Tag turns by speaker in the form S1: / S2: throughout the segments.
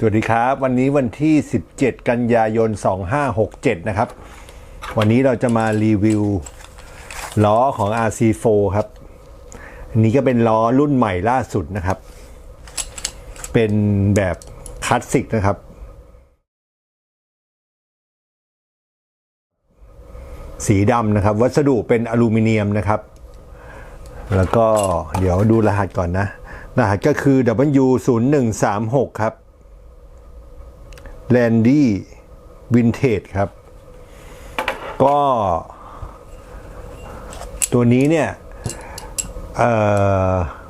S1: สวัสดีครับ วันนี้วันที่ 17 กันยายน 2567 นะครับ วันนี้เราจะมารีวิวล้อของ RC4 ครับอันนี้ก็เป็นล้อรุ่นใหม่ล่าสุดนะครับ เป็นแบบคลาสสิกนะครับ สีดำนะครับ วัสดุเป็นอลูมิเนียมนะครับ แล้วก็เดี๋ยวดูรหัสก่อนนะ รหัสก็คือ W0136 ครับ แลนดี้วินเทจครับ ก็ ตัวนี้เนี่ย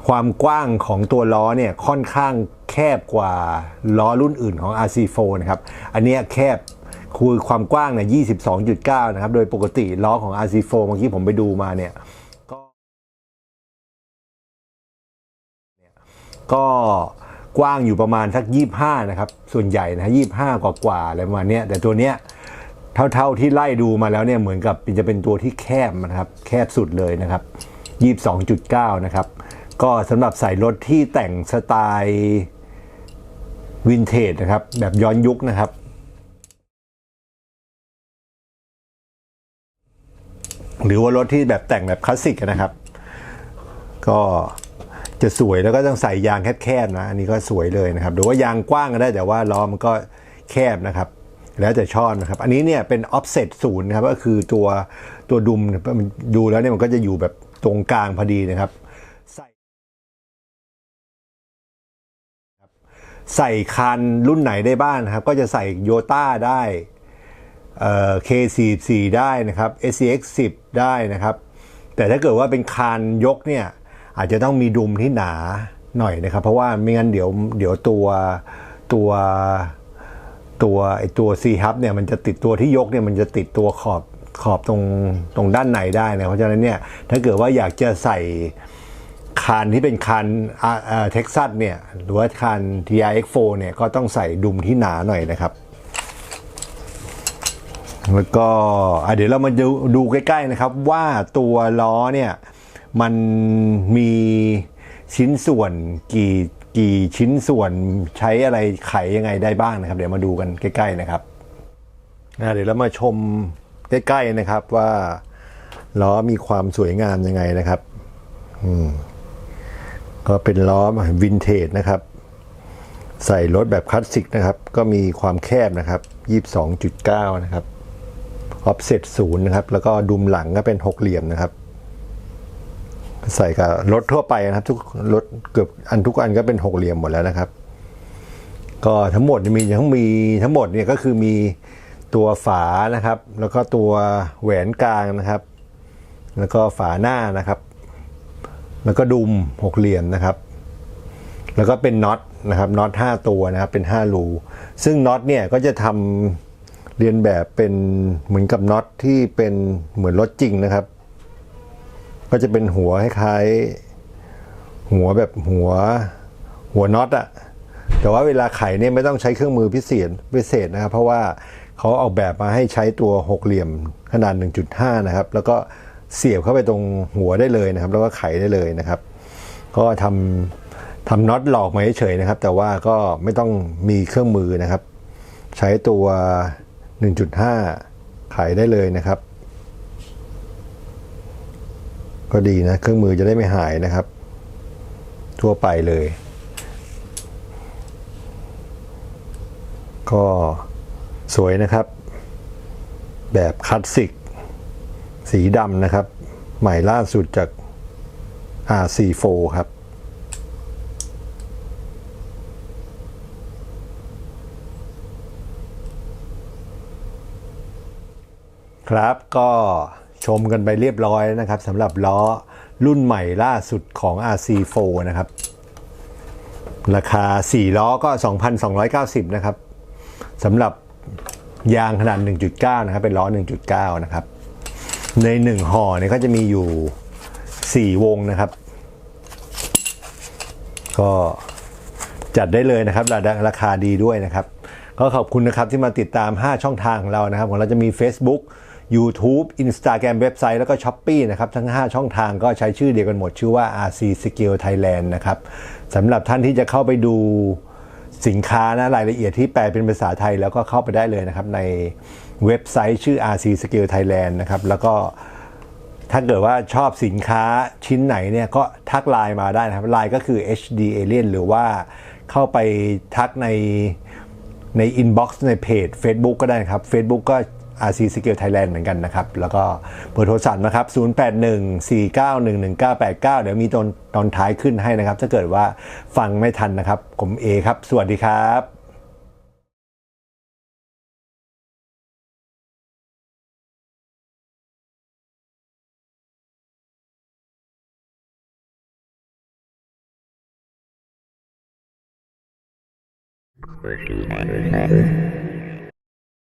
S1: ความกว้างของตัวล้อเนี่ยค่อนข้างแคบกว่าล้อรุ่นอื่นของ RC4 นะครับ อันเนี้ยแคบคือความกว้างเนี่ย22.9 นะครับ โดยปกติล้อของ RC4 เมื่อกี้ผมไปดูมาเนี่ย ก็ก็ กว้างอยู่ประมาณสัก25นะครับส่วนใหญ่นะ25กว่ากว่าอะไรประมาณนี้แต่ตัวเนี้ยเท่าๆที่ไล่ดูมาแล้วเนี่ยเหมือนกับจะเป็นตัวที่แคบนะครับแคบสุดเลยนะครับ22.9นะครับก็สำหรับใส่รถที่แต่งสไตล์วินเทจนะครับแบบย้อนยุคนะครับหรือว่ารถที่แบบแต่งแบบคลาสสิกนะครับ ก็ จะสวยแล้วก็ต้องใส่ยางแคบๆนะ อันนี้ก็สวยเลยนะครับ หรือว่ายางกว้างก็ได้แต่ว่าล้อมันก็แคบนะครับ แล้วแต่ชอบนะครับ อันนี้เนี่ยเป็น offset ศูนย์นะครับ ก็คือตัวตัวดุมมันดูแล้วเนี่ยมันก็จะอยู่แบบตรงกลางพอดีนะครับ ใส่ใส่คันรุ่นไหนได้บ้างนะครับ ก็จะใส่โยต้าได้เอ่อ K44 ได้นะครับ SCX 10 ได้นะครับ แต่ถ้าเกิดว่าเป็นคานยกเนี่ย อาจจะต้องมีดุมที่หนาหน่อยนะครับ เพราะว่าไม่งั้นเดี๋ยวเดี๋ยวตัวตัวตัวไอตัว C hub เนี่ยมันจะติดตัวที่ยกเนี่ยมันจะติดตัวขอบขอบตรงตรงด้านในได้นะเพราะฉะนั้นเนี่ยถ้าเกิดว่าอยากจะใส่คานที่เป็นคานเท็กซัสเนี่ยหรือว่าคาน TRX4 เนี่ยก็ต้องใส่ดุมที่หนาหน่อยนะครับ แล้วก็เดี๋ยวเรามาดูดูใกล้ๆนะครับว่าตัวล้อเนี่ย มันมีชิ้นส่วนกี่กี่ชิ้นส่วนใช้อะไรไขยังไงได้บ้างนะครับ เดี๋ยวมาดูกันใกล้ ๆนะครับอะเดี๋ยวเรามาชมใกล้ๆนะครับว่าล้อมีความสวยงามยังไงนะครับอืมก็เป็นล้อวินเทจนะครับ ใส่รถแบบคลาสสิกนะครับ ก็มีความแคบนะครับ 22.9 นะครับออฟเซตศูนย์นะครับ แล้วก็ดุมหลังก็เป็นหกเหลี่ยมนะครับ ใส่กับรถทั่วไปนะครับ ทุกรถเกือบอันทุกอันก็เป็นหกเหลี่ยมหมดแล้วนะครับ ก็ทั้งหมดมีทั้งมีทั้งหมดเนี่ยก็คือมีตัวฝานะครับ แล้วก็ตัวแหวนกลางนะครับ แล้วก็ฝาหน้านะครับ แล้วก็ดุมหกเหลี่ยมนะครับ แล้วก็เป็นน็อตนะครับน็อต5ตัวนะครับเป็น5รูซึ่งน็อตเนี่ยก็จะทำเรียนแบบเป็นเหมือนกับน็อตที่เป็นเหมือนรถจริงนะครับ ก็จะเป็นหัวคล้ายๆหัวแบบหัวหัวน็อตอะแต่ว่าเวลาไขเนี่ยไม่ต้องใช้เครื่องมือพิเศษพิเศษนะครับ เพราะว่าเขาออกแบบมาให้ใช้ตัวหกเหลี่ยมขนาด 1.5 นะครับ แล้วก็เสียบเข้าไปตรงหัวได้เลยนะครับ แล้วก็ไขได้เลยนะครับ ก็ทำทำน็อตหลอกมาเฉยๆนะครับ แต่ว่าก็ไม่ต้องมีเครื่องมือนะครับ ใช้ตัว 1.5 ไขได้เลยนะครับ ก็ดีนะ เครื่องมือจะได้ไม่หายนะครับ ทั่วไปเลย ก็สวยนะครับ แบบคลาสสิก สีดำนะครับ ใหม่ล่าสุดจาก RC4 ครับ ครับก็ ชมกันไปเรียบร้อยแล้วนะครับสำหรับล้อรุ่นใหม่ล่าสุดของ RC4 นะครับ ราคา 4 ล้อก็ 2,290 นะครับสำหรับยางขนาด 1.9 นะครับ เป็นล้อ 1.9 นะครับ ใน 1ห่อเนี่ยก็จะมีอยู่ 4 วงนะครับ ก็จัดได้เลยนะครับ ราราคาดีด้วยนะครับ ก็ขอบคุณนะครับที่มาติดตาม 5 ช่องทางของเรานะครับของเราจะมี Facebook YouTube Instagram เว็บไซต์แล้วก็ s h อ p e e นะครับ ทั้ง 5 ช่องทางก็ใช้ชื่อเดียวกันหมด ชื่อว่า RC Skill Thailand นะครับสำหรับท่านที่จะเข้าไปดูสินค้านะรายละเอียดที่แปลเป็นภาษาไทยแล้วก็เข้าไปได้เลยนะครับ ในเว็บไซต์ชื่อ RC Skill Thailand นะครับ แล้วก็ถ้าเกิดว่าชอบสินค้าชิ้นไหนเนี่ยก็ทักไลน์มาได้นะครับไลน์ก็คือ HD Alien หรือว่าเข้าไปทักในใน Inbox ในเพจ Facebook ก็ได้นะครับ Facebook ก็ RC Skill Thailand เหมือนกันนะครับ แล้วก็เบอร์โทรศัพท์นะครับ 0814911989 เดี๋ยวมีตอนตอนท้ายขึ้นให้นะครับ ถ้าเกิดว่าฟังไม่ทันนะครับ ผมเอครับ สวัสดีครับ